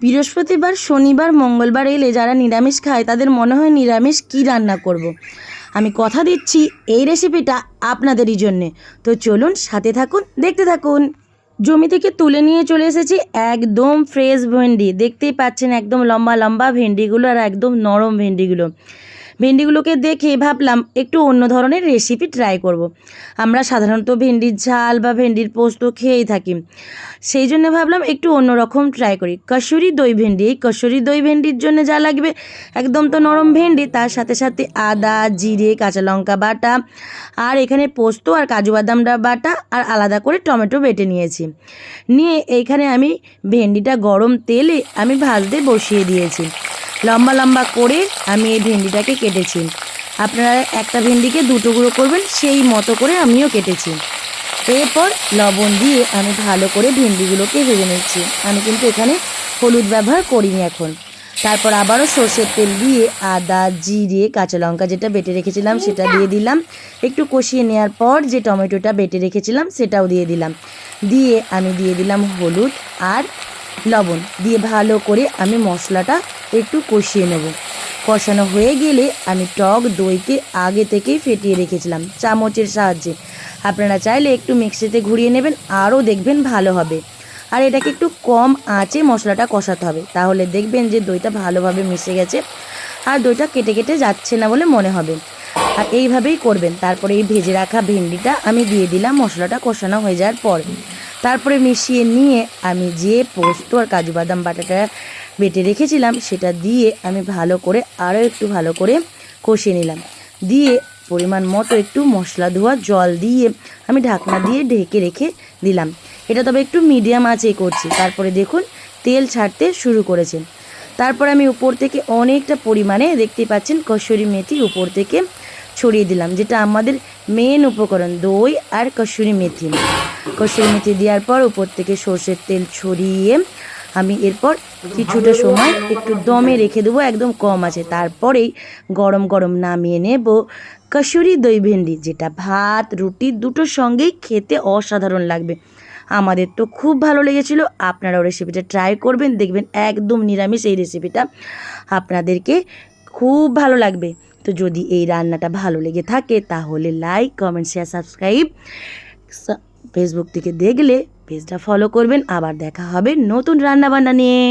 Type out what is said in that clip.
বৃহস্পতিবার, শনিবার, মঙ্গলবার এলে যারা নিরামিষ খায়, তাদের মনে হয় নিরামিষ কি রান্না করব। আমি কথা দিচ্ছি এই রেসিপিটা আপনাদেরই জন্যে। তো চলুন সাথে থাকুন, দেখতে থাকুন। জমি থেকে তুলে নিয়ে চলে এসেছি একদম ফ্রেশ ভেন্ডি। দেখতেই পাচ্ছেন একদম লম্বা লম্বা ভেন্ডিগুলো আর একদম নরম ভেন্ডিগুলো। ভেন্ডিগুলোকে দেখে ভাবলাম একটু অন্য ধরনের রেসিপি ট্রাই করব। আমরা সাধারণত ভেন্ডির ঝাল বা ভেন্ডির পোস্ত খেয়েই থাকি। সেই জন্য ভাবলাম একটু অন্যরকম ট্রাই করি। কসুরি দই ভেন্ডি, এই কসুরি দই ভেন্ডির জন্য যা লাগবে, একদম তো নরম ভেন্ডি, তার সাথে সাথে আদা, জিরে, কাঁচা লঙ্কা বাটা, আর এখানে পোস্ত আর কাজু বাদামটা বাটা, আর আলাদা করে টমেটো বেটে নিয়েছি। নিয়ে এইখানে আমি ভেন্ডিটা গরম তেলে আমি ভাজতে বসিয়ে দিয়েছি। লম্বা লম্বা করে আমি এই ভেন্ডিটাকে কেটেছি। আপনারা একটা ভেন্ডিকে দুটো গুঁড়ো করবেন সেই মতো করে আমিও কেটেছি। এরপর লবণ দিয়ে আমি ভালো করে ভেন্ডিগুলোকে ভেজে নিচ্ছি। আমি কিন্তু এখানে হলুদ ব্যবহার করিনি এখন। তারপর আবারও সর্ষের তেল দিয়ে আদা জিরে কাঁচা লঙ্কা যেটা বেটে রেখেছিলাম সেটা দিয়ে দিলাম। একটু কষিয়ে নেওয়ার পর যে টমেটোটা বেটে রেখেছিলাম সেটাও দিয়ে দিলাম। দিয়ে আমি দিয়ে দিলাম হলুদ আর লবণ দিয়ে ভালো করে আমি মশলাটা একটু কষিয়ে নেব। কষানো হয়ে গেলে আমি টক দইকে আগে থেকেই ফেটিয়ে রেখেছিলাম চামচের সাহায্যে। আপনারা চাইলে একটু মিক্সিতে ঘুরিয়ে নেবেন, আরও দেখবেন ভালো হবে। আর এটাকে একটু কম আঁচে মশলাটা কষাতে হবে, তাহলে দেখবেন যে দইটা ভালোভাবে মিশে গেছে আর দইটা কেটে কেটে যাচ্ছে না বলে মনে হবে। আর এইভাবেই করবেন, তারপরে এই ভেজে রাখা ভেন্ডিটা আমি দিয়ে দিলাম, মশলাটা কষানো হয়ে যাওয়ার পর। তারপরে মিশিয়ে নিয়ে আমি যে পোস্ত আর কাজু বাদাম বাটাটা বেটে রেখেছিলাম, সেটা দিয়ে আমি ভালো করে আরও একটু ভালো করে কষিয়ে নিলাম। দিয়ে পরিমাণ মতো একটু মশলা ধোয়া, জল দিয়ে আমি ঢাকনা দিয়ে ঢেকে রেখে দিলাম। এটা তবে একটু মিডিয়াম আঁচেই করছি, তারপরে দেখুন তেল ছাড়তে শুরু করেছে। তারপর আমি উপর থেকে অনেকটা পরিমাণে দেখতে পাচ্ছেন কসুরি মেথি উপর থেকে ছড়িয়ে দিলাম, যেটা আমাদের মেন উপকরণ, দই আর কসুরি মেথি। কসুরি মেথি দেওয়ার পর উপর থেকে সর্ষের তেল ছড়িয়ে আমি এরপর কিছুটা সময় একটু দমে রেখে দেবো, একদম কম আছে। তারপরেই গরম গরম নামিয়ে নেব কসুরি দই ভেন্ডি, যেটা ভাত, রুটি দুটোর সঙ্গেই খেতে অসাধারণ লাগবে। আমাদের তো খুব ভালো লেগেছিল, আপনারাও রেসিপিটা ট্রাই করবেন, দেখবেন একদম নিরামিষ এই রেসিপিটা আপনাদেরকে খুব ভালো লাগবে। তো যদি এই রান্নাটা ভালো লেগে থাকে, তাহলে like comment share subscribe Facebook থেকে দেখলে পেজটা ফলো করবেন। আবার দেখা হবে নতুন রান্নাবান্না নিয়ে।